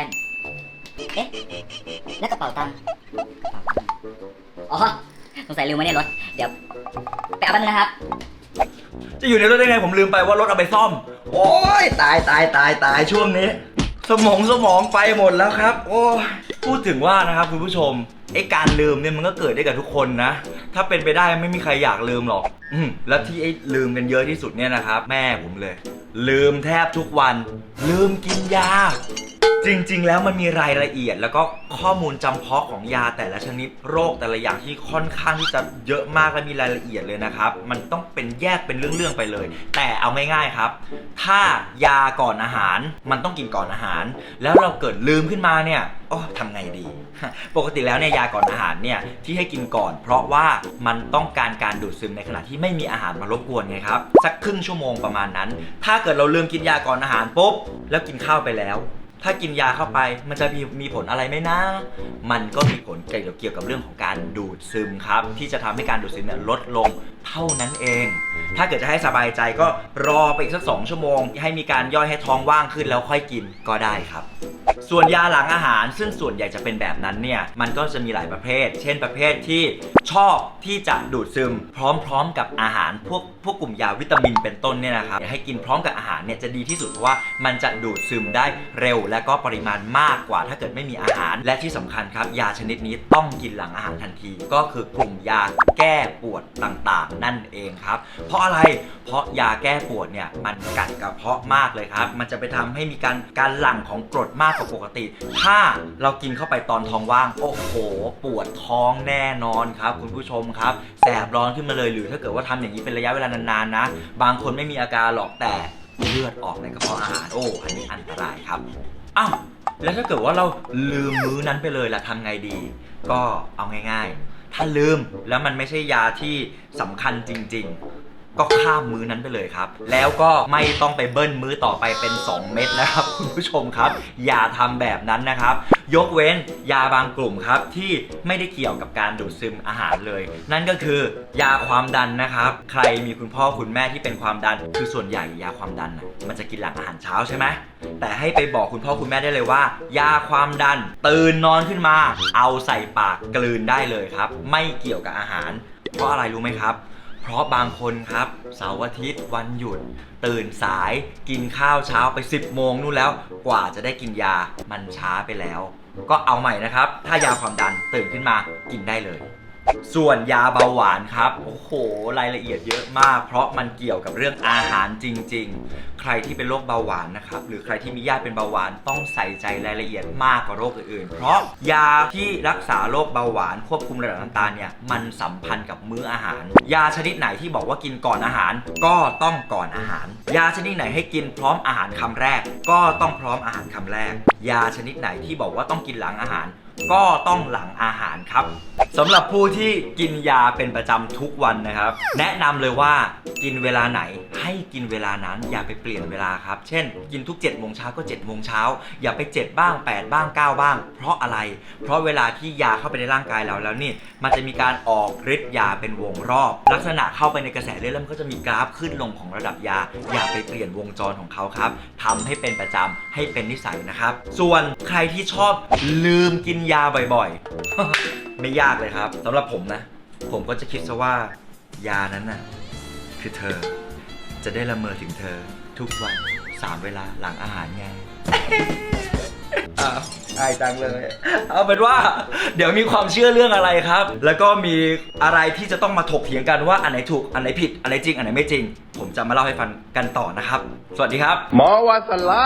ว่น เอ๊ะ แล้วกระเป๋าตังค์กระเป๋าตังค์อ๋อ สงสัยลืมไว้ในรถ เดี๋ยวไปเอาแป๊บนึงนะครับ จะอยู่ในรถได้ไงผมลืมไปว่ารถเอาไปซ่อม โอ้ยตายตายตายตายช่วงนี้ สมองสมองไปหมดแล้วครับ โอ้ยพูดถึงว่านะครับคุณผู้ชมไอ้การลืมเนี่ยมันก็เกิดได้กับทุกคนนะ ถ้าเป็นไปได้ไม่มีใครอยากลืมหรอก อืมแล้วที่ไอ้ลืมกันเยอะที่สุดเนี่ยนะครับ แม่ผมเลย ลืมแทบทุกวัน ลืมกินยา จริง ๆ แล้วมันมีรายละเอียด แล้วก็ข้อมูลจำเพาะของยาแต่ละชนิดโรคแต่ละอย่างที่ค่อนข้างที่จะเยอะมากและมีรายละเอียดเลยนะครับ มันต้องเป็นแยกเป็นเรื่อง ๆ ไปเลย แต่เอาง่ายๆครับ ถ้ายาก่อนอาหารมันต้องกินก่อนอาหาร แล้วเราเกิดลืมขึ้นมาเนี่ยโอ้ทำไงดี ปกติแล้วเนี่ยยาก่อนอาหารเนี่ยที่ให้กินก่อน เพราะว่ามันต้องการการดูดซึมในขณะที่ไม่มีอาหารมารบกวนไงครับสักครึ่งชั่วโมงประมาณนั้น ถ้าเกิดเราลืมกินยาก่อนอาหารปุ๊บแล้วกินข้าวไปแล้ว ถ้ากินยาเข้าไปมันจะมีมีผลอะไรไหมนะ มันก็มีผลเกี่ยวกับเรื่องของการดูดซึมครับ ที่จะทำให้การดูดซึมเนี่ยลดลง เท่านั้นเอง ถ้าเกิดจะให้สบายใจก็รอไปอีกสักสองชั่วโมง ให้มีการย่อยให้ท้องว่างขึ้นแล้วค่อยกินก็ได้ครับ ส่วนยาหลังอาหาร ซึ่งส่วนใหญ่จะเป็นแบบนั้นเนี่ยมันก็จะมีหลายประเภท เช่นประเภทที่ชอบที่จะดูดซึม พร้อมๆกับอาหารพวกพวกกลุ่มยาวิตามินเป็นต้นเนี่ยนะครับให้กินพร้อมกับอาหารเนี่ยจะดีที่สุดเพราะว่ามันจะดูดซึมได้เร็ว และก็ปริมาณมากกว่า ถ้าเกิดไม่มีอาหาร และที่สำคัญครับ ยาชนิดนี้ต้องกินหลังอาหารทันที ก็คือกลุ่มยาแก้ปวดต่างๆนั่นเองครับ เพราะอะไรเพราะยาแก้ปวดเนี่ยมันกัดกระเพาะมากเลยครับ มันจะไปทำให้มีการการหลั่งของกรดมากกว่าปกติ ถ้าเรากินเข้าไปตอนท้องว่าง โอ้โห ปวดท้องแน่นอนครับคุณผู้ชมครับแสบร้อนขึ้นมาเลยหรือถ้าเกิดว่าทำอย่างนี้เป็นระยะเวลานานๆนะ บางคนไม่มีอาการหรอกแต่เลือดออกในกระเพาะอาหารโอ้อันนี้อันตรายครับอ้าวแล้วถ้าเกิดว่าเราลืมมื้อนั้นไปเลยล่ะทำไงดี ก็เอาง่ายๆ ถ้าลืมแล้วมันไม่ใช่ยาที่สำคัญจริง ๆ ก็ข้ามมื้อนั้นไปเลยครับ แล้วก็ไม่ต้องไปเบิ้ลมื้อต่อไปเป็น 2 เม็ดนะครับคุณผู้ชมครับ อย่าทำแบบนั้นนะครับ ยกเว้นยาบางกลุ่มครับที่ไม่ได้เกี่ยวกับการดูดซึมอาหารเลย นั่นก็คือยาความดันนะครับ ใครมีคุณพ่อคุณแม่ที่เป็นความดัน คือส่วนใหญ่ยาความดันนะมันจะกินหลังอาหารเช้าใช่ไหมแต่ให้ไปบอกคุณพ่อคุณแม่ได้เลยว่า ยาความดัน ตื่นนอนขึ้นมา เอาใส่ปากกลืนได้เลยครับ ไม่เกี่ยวกับอาหารเพราะอะไรรู้ไหมครับ ราะบางคนครับเสาร์อาทิตย์วันหยุด ตื่นสายกินข้าวเช้าไป 10 โมงนู่นแล้ว กว่าจะได้กินยามันช้าไปแล้ว ก็เอาใหม่นะครับ ถ้ายาความดันตื่นขึ้นมากินได้เลย ส่วนยาเบาหวานครับ โอ้โห รายละเอียดเยอะมาก เพราะมันเกี่ยวกับเรื่องอาหารจริง ๆ ใครที่เป็นโรคเบาหวานนะครับ หรือใครที่มีญาติเป็นเบาหวานต้องใส่ใจรายละเอียดมากกว่าโรคอื่นๆ เพราะยาที่รักษาโรคเบาหวานควบคุมระดับน้ำตาลเนี่ย มันสัมพันธ์กับมื้ออาหาร ยาชนิดไหนที่บอกว่ากินก่อนอาหาร ก็ต้องก่อนอาหาร ยาชนิดไหนให้กินพร้อมอาหารคำแรก ก็ต้องพร้อมอาหารคำแรก ยาชนิดไหนที่บอกว่าต้องกินหลังอาหาร ก็ต้องหลังอาหารครับสำหรับผู้ที่กินยาเป็นประจำทุกวันนะครับ แนะนำเลยว่ากินเวลาไหนให้กินเวลานั้นอย่าไปเปลี่ยนเวลาครับ เช่น กินทุก7โมงเช้าก็7โมงเช้าอย่าไป 7 บ้าง 8 บ้าง 9 บ้าง เพราะอะไร เพราะเวลาที่ยาเข้าไปในร่างกายเราแล้วนี่ มันจะมีการออกฤทธิ์ยาเป็นวงรอบ ลักษณะเข้าไปในกระแสเลือดแล้วมันก็จะมีกราฟขึ้นลงของระดับยา อย่าไปเปลี่ยนวงจรของเขาครับทำให้เป็นประจำให้เป็นนิสัยนะครับ ส่วนใครที่ชอบลืมกินยาบ่อยๆ ไม่ยากเลยครับสำหรับผมนะ ผมก็จะคิดซะว่า ยานั้นน่ะ คือเธอ จะได้ละเมอถึงเธอ ทุกวันสามเวลาหลังอาหารไงอ้าวอายจังเลย เอาเป็นว่า เดี๋ยวมีความเชื่อเรื่องอะไรครับ แล้วก็มีอะไรที่จะต้องมาถกเถียงกันว่าอันไหนถูกอันไหนผิดอันไหนจริงอันไหนไม่จริง ผมจะมาเล่าให้ฟังกันต่อนะครับ สวัสดีครับ หมอวาสลา